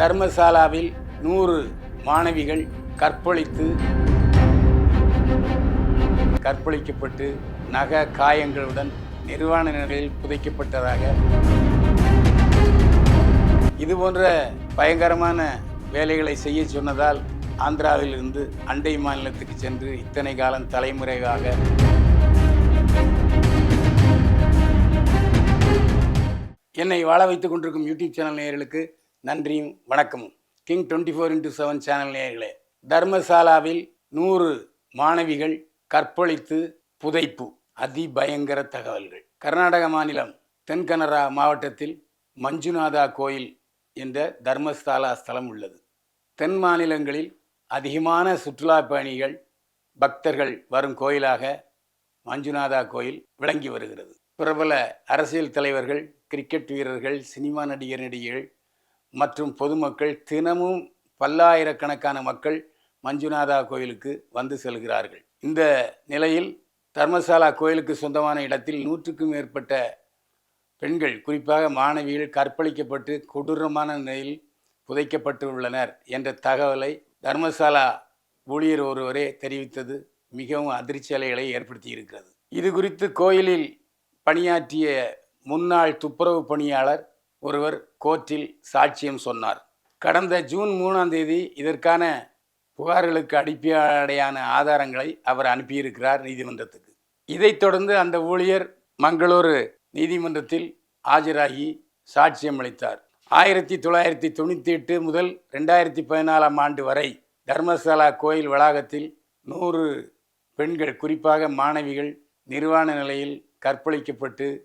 தர்மசாலாவில் நூறு மாணவிகள் கற்பழித்து கற்பழிக்கப்பட்டு நக காயங்களுடன் நிர்வாண நிலையில் புதைக்கப்பட்டதாக இது போன்ற பயங்கரமான வேலைகளை செய்ய சொன்னதால் ஆந்திராவில் இருந்து அண்டை மாநிலத்துக்கு சென்று இத்தனை காலம் தலைமுறையாக என்னை வாழ வைத்துக் கொண்டிருக்கும் யூடியூப் சேனல் நேயர்களுக்கு நன்றியும் வணக்கமும். King twenty four into seven channel நேயர்களே தர்மசாலாவில் நூறு மாணவிகள் கற்பழித்து புதைப்பு அதிபயங்கர தகவல்கள். கர்நாடக மாநிலம் தென்கனரா மாவட்டத்தில் மஞ்சுநாதா கோயில் என்ற தர்மஸ்தாலா ஸ்தலம் உள்ளது. தென் மாநிலங்களில் அதிகமான சுற்றுலா பயணிகள் பக்தர்கள் வரும் கோயிலாக மஞ்சுநாதா கோயில் விளங்கி வருகிறது. பிரபல அரசியல் தலைவர்கள் கிரிக்கெட் வீரர்கள் சினிமா நடிகர் நடிகைகள் மற்றும் பொதுமக்கள் தினமும் பல்லாயிரக்கணக்கான மக்கள் மஞ்சுநாதா கோயிலுக்கு வந்து செல்கிறார்கள். இந்த நிலையில் தர்மசாலா கோயிலுக்கு சொந்தமான இடத்தில் நூற்றுக்கும் மேற்பட்ட பெண்கள் குறிப்பாக மாணவிகள் கற்பழிக்கப்பட்டு கொடூரமான நிலையில் புதைக்கப்பட்டு உள்ளனர் என்ற தகவலை தர்மசாலா ஊழியர் ஒருவரே தெரிவித்தது. மிகவும் அதிர்ச்சி அலைகளை ஏற்படுத்தியிருக்கிறது. இது குறித்து கோயிலில் பணியாற்றிய முன்னாள் துப்புரவு பணியாளர் ஒருவர் கோர்ட்டில் சாட்சியம் சொன்னார். கடந்த ஜூன் மூணாம் தேதி இதற்கான புகார்களுக்கு அடிப்படையான ஆதாரங்களை அவர் அனுப்பியிருக்கிறார் நீதிமன்றத்துக்கு. இதைத் தொடர்ந்து அந்த ஊழியர் மங்களூரு நீதிமன்றத்தில் ஆஜராகி சாட்சியம் அளித்தார். ஆயிரத்தி தொள்ளாயிரத்தி தொண்ணூற்றி எட்டு முதல் ரெண்டாயிரத்தி பதினாலாம் ஆண்டு வரை தர்மசாலா கோயில் வளாகத்தில் நூறு பெண்கள் குறிப்பாக மாணவிகள் நிர்வாண நிலையில் கற்பழிக்கப்பட்டு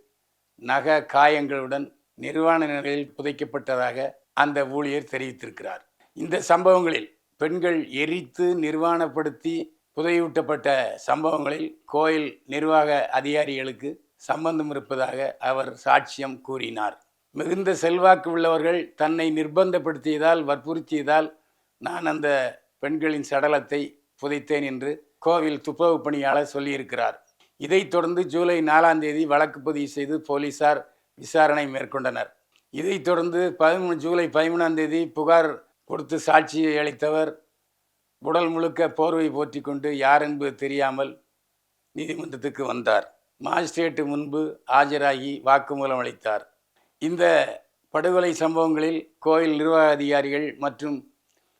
நக காயங்களுடன் நிர்வாண நிலையில் புதைக்கப்பட்டதாக அந்த ஊழியர் தெரிவித்திருக்கிறார். இந்த சம்பவங்களில் பெண்கள் எரித்து நிர்வாணப்படுத்தி புதையூட்டப்பட்ட சம்பவங்களில் கோயில் நிர்வாக அதிகாரிகளுக்கு சம்பந்தம் இருப்பதாக அவர் சாட்சியம் கூறினார். மிகுந்த செல்வாக்கு உள்ளவர்கள் தன்னை நிர்பந்தப்படுத்தியதால் வற்புறுத்தியதால் நான் அந்த பெண்களின் சடலத்தை புதைத்தேன் என்று கோவில் துப்புரவு பணியாளர் சொல்லியிருக்கிறார். இதைத் தொடர்ந்து ஜூலை நாலாம் தேதி வழக்கு பதிவு செய்து போலீசார் விசாரணை மேற்கொண்டனர். இதைத் தொடர்ந்து பதிமூணு ஜூலை பதிமூணாம் தேதி புகார் கொடுத்து சாட்சியை அளித்தவர். உடல் முழுக்க போர்வை போற்றி கொண்டு யார் என்பது தெரியாமல் நீதிமன்றத்துக்கு வந்தார். மாஜிஸ்ட்ரேட்டு முன்பு ஆஜராகி வாக்குமூலம் அளித்தார். இந்த படுகொலை சம்பவங்களில் கோயில் நிர்வாக அதிகாரிகள் மற்றும்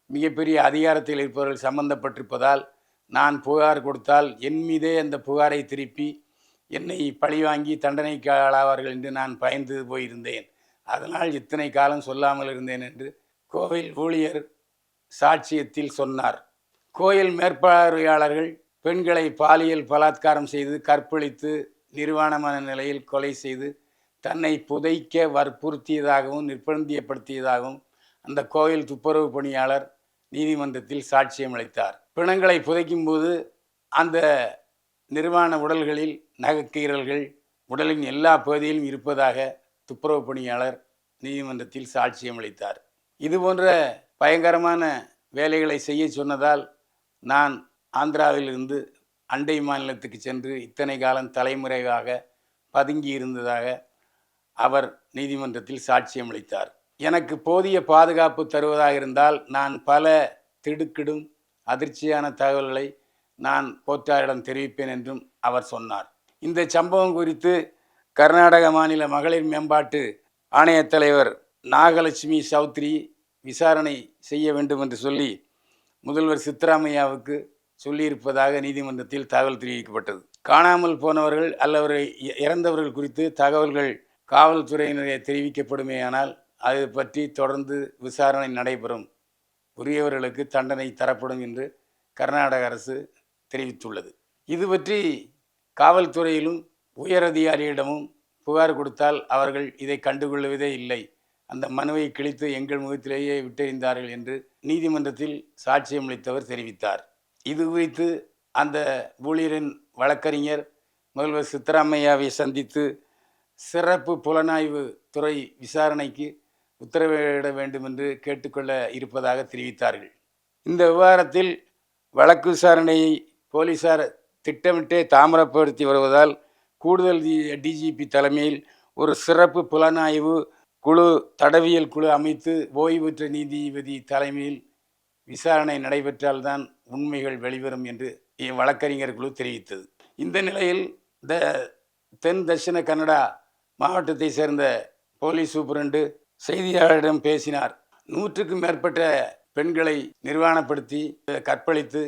மிகப்பெரிய அதிகாரத்தில் இருப்பவர்கள் சம்பந்தப்பட்டிருப்பதால் நான் புகார் கொடுத்தால் என் மீதே அந்த புகாரை திருப்பி என்னை பழிவாங்கி தண்டனைக்கு ஆளாவார்கள் என்று நான் பயந்து போயிருந்தேன். அதனால் இத்தனை காலம் சொல்லாமல் இருந்தேன் என்று கோவில் ஊழியர் சாட்சியத்தில் சொன்னார். கோயில் மேற்பார்வையாளர்கள் பெண்களை பாலியல் பலாத்காரம் செய்து கற்பழித்து நிர்வாணமான நிலையில் கொலை செய்து தன்னை புதைக்க வற்புறுத்தியதாகவும் நிர்பந்தியப்படுத்தியதாகவும் அந்த கோயில் துப்புரவு பணியாளர் நீதிமன்றத்தில் சாட்சியம் அளித்தார். பிணங்களை புதைக்கும்போது அந்த நிர்வாண உடல்களில் நகக்கீரல்கள் உடலின் எல்லா பகுதியிலும் இருப்பதாக துப்புரவு பணியாளர் நீதிமன்றத்தில் சாட்சியம் அளித்தார் இது போன்ற பயங்கரமான வேலைகளை செய்ய சொன்னதால் நான் ஆந்திராவிலிருந்து அண்டை மாநிலத்துக்கு சென்று இத்தனை காலம் தலைமுறையாக பதுங்கி இருந்ததாக அவர் நீதிமன்றத்தில் சாட்சியம் அளித்தார் எனக்கு போதிய பாதுகாப்பு தருவதாக இருந்தால் நான் பல திடுக்கிடும் அதிர்ச்சியான தகவல்களை நான் போற்றாரிடம் தெரிவிப்பேன் என்றும் அவர் சொன்னார். இந்த சம்பவம் குறித்து கர்நாடக மாநில மகளிர் மேம்பாட்டு ஆணையத் தலைவர் நாகலட்சுமி சௌத்ரி விசாரணை செய்ய வேண்டும் என்று சொல்லி முதல்வர் சித்தராமையாவுக்கு சொல்லியிருப்பதாக நீதிமன்றத்தில் தகவல் தெரிவிக்கப்பட்டது. காணாமல் போனவர்கள் அல்லவர்கள் இறந்தவர்கள் குறித்து தகவல்கள் காவல்துறையினரை தெரிவிக்கப்படுமேயானால் அது பற்றி தொடர்ந்து விசாரணை நடைபெறும். உரியவர்களுக்கு தண்டனை தரப்படும் என்று கர்நாடக அரசு தெரிவித்துள்ளது. இது பற்றி காவல்துறையிலும் உயரதிகாரியிடமும் புகார் கொடுத்தால் அவர்கள் இதை கண்டுகொள்வதே இல்லை. அந்த மனுவை கிழித்து எங்கள் முகத்திலேயே விட்டெறிந்தார்கள் என்று நீதிமன்றத்தில் சாட்சியம் அளித்தவர் தெரிவித்தார். இது குறித்து அந்த ஊழியரின் வழக்கறிஞர் முதல்வர் சித்தராமையாவை சந்தித்து சிறப்பு புலனாய்வு துறை விசாரணைக்கு உத்தரவிட வேண்டும் என்று கேட்டுக்கொள்ள இருப்பதாக தெரிவித்தார்கள். இந்த விவகாரத்தில் வழக்கு விசாரணையை போலீசார் திட்டமிட்டே தாமரப்படுத்தி வருவதால் கூடுதல் டிஜிபி தலைமையில் ஒரு சிறப்பு புலனாய்வு குழு தடவியல் குழு அமைத்து ஓய்வு பெற்ற நீதிபதி தலைமையில் விசாரணை நடைபெற்றால்தான் உண்மைகள் வெளிவரும் என்று வழக்கறிஞர் குழு தெரிவித்தது. இந்த நிலையில் த தென் தட்சிண கன்னடா மாவட்டத்தை சேர்ந்த போலீஸ் சூப்பரண்டு செய்தியாளரிடம் பேசினார். நூற்றுக்கும் மேற்பட்ட பெண்களை நிர்வாணப்படுத்தி கற்பழித்து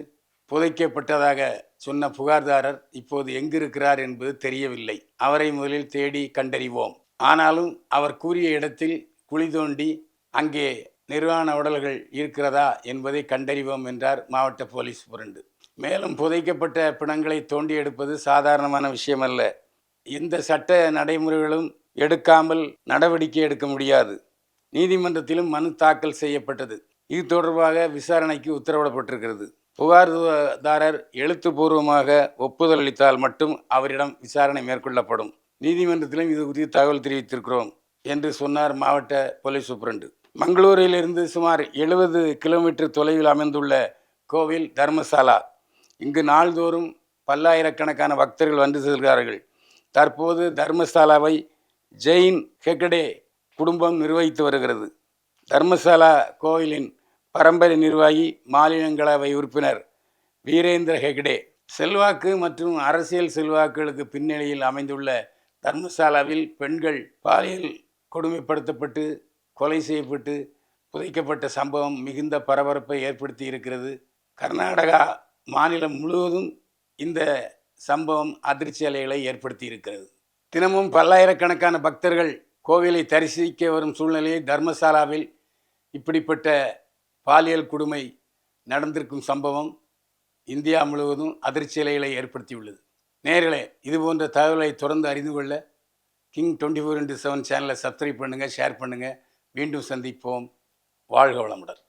புதைக்கப்பட்டதாக சொன்ன புகார்தாரர் இப்போது எங்கிருக்கிறார் என்பது தெரியவில்லை. அவரை முதலில் தேடி கண்டறிவோம். ஆனாலும் அவர் கூறிய இடத்தில் குழி தோண்டி அங்கே நிர்வாண உடல்கள் இருக்கிறதா என்பதை கண்டறிவோம் என்றார் மாவட்ட போலீஸ் புரண்டு. மேலும் புதைக்கப்பட்ட பிணங்களை தோண்டி எடுப்பது சாதாரணமான விஷயமல்ல. எந்த சட்ட நடைமுறைகளும் எடுக்காமல் நடவடிக்கை எடுக்க முடியாது. நீதிமன்றத்திலும் மனு தாக்கல் செய்யப்பட்டது. இது தொடர்பாக விசாரணைக்கு உத்தரவிடப்பட்டிருக்கிறது. புகார்தாரர் எழுத்துப்பூர்வமாக ஒப்புதல் அளித்தால் மட்டும் அவரிடம் விசாரணை மேற்கொள்ளப்படும். நீதிமன்றத்திலும் இது குறித்து தகவல் தெரிவித்திருக்கிறோம் என்று சொன்னார் மாவட்ட போலீஸ் சூப்பரண்டு. மங்களூரிலிருந்து சுமார் எழுபது கிலோமீட்டர் தொலைவில் அமைந்துள்ள கோவில் தர்மசாலா. இங்கு நாள்தோறும் பல்லாயிரக்கணக்கான பக்தர்கள் வந்து செல்கிறார்கள். தற்போது தர்மசாலாவை ஜெயின் ஹெக்கடே குடும்பம் நிர்வகித்து வருகிறது. தர்மசாலா கோவிலின் பரம்பரை நிர்வாகி மாநிலங்களவை உறுப்பினர் வீரேந்திர ஹெக்டே. செல்வாக்கு மற்றும் அரசியல் செல்வாக்குகளுக்கு பின்னணியில் அமைந்துள்ள தர்மசாலாவில் பெண்கள் பாலியல் கொடுமைப்படுத்தப்பட்டு கொலை செய்யப்பட்டு புதைக்கப்பட்ட சம்பவம் மிகுந்த பரபரப்பை ஏற்படுத்தி இருக்கிறது. கர்நாடகா மாநிலம் முழுவதும் இந்த சம்பவம் அதிர்ச்சி அலைகளை ஏற்படுத்தி இருக்கிறது. தினமும் பல்லாயிரக்கணக்கான பக்தர்கள் கோவிலை தரிசிக்க வரும் சூழ்நிலையில் தர்மசாலாவில் இப்படிப்பட்ட பாலியல் கொடுமை நடந்திருக்கும் சம்பவம் இந்தியா முழுவதும் அதிர்ச்சி அலைகளை ஏற்படுத்தியுள்ளது. நேர்களே இது போன்ற தகவலை தொடர்ந்து அறிந்து கொள்ள king twenty four into seven சேனலை சப்ஸ்கிரைப் பண்ணுங்கள் ஷேர் பண்ணுங்கள் மீண்டும் சந்திப்போம். வாழ்க வளமுடன்.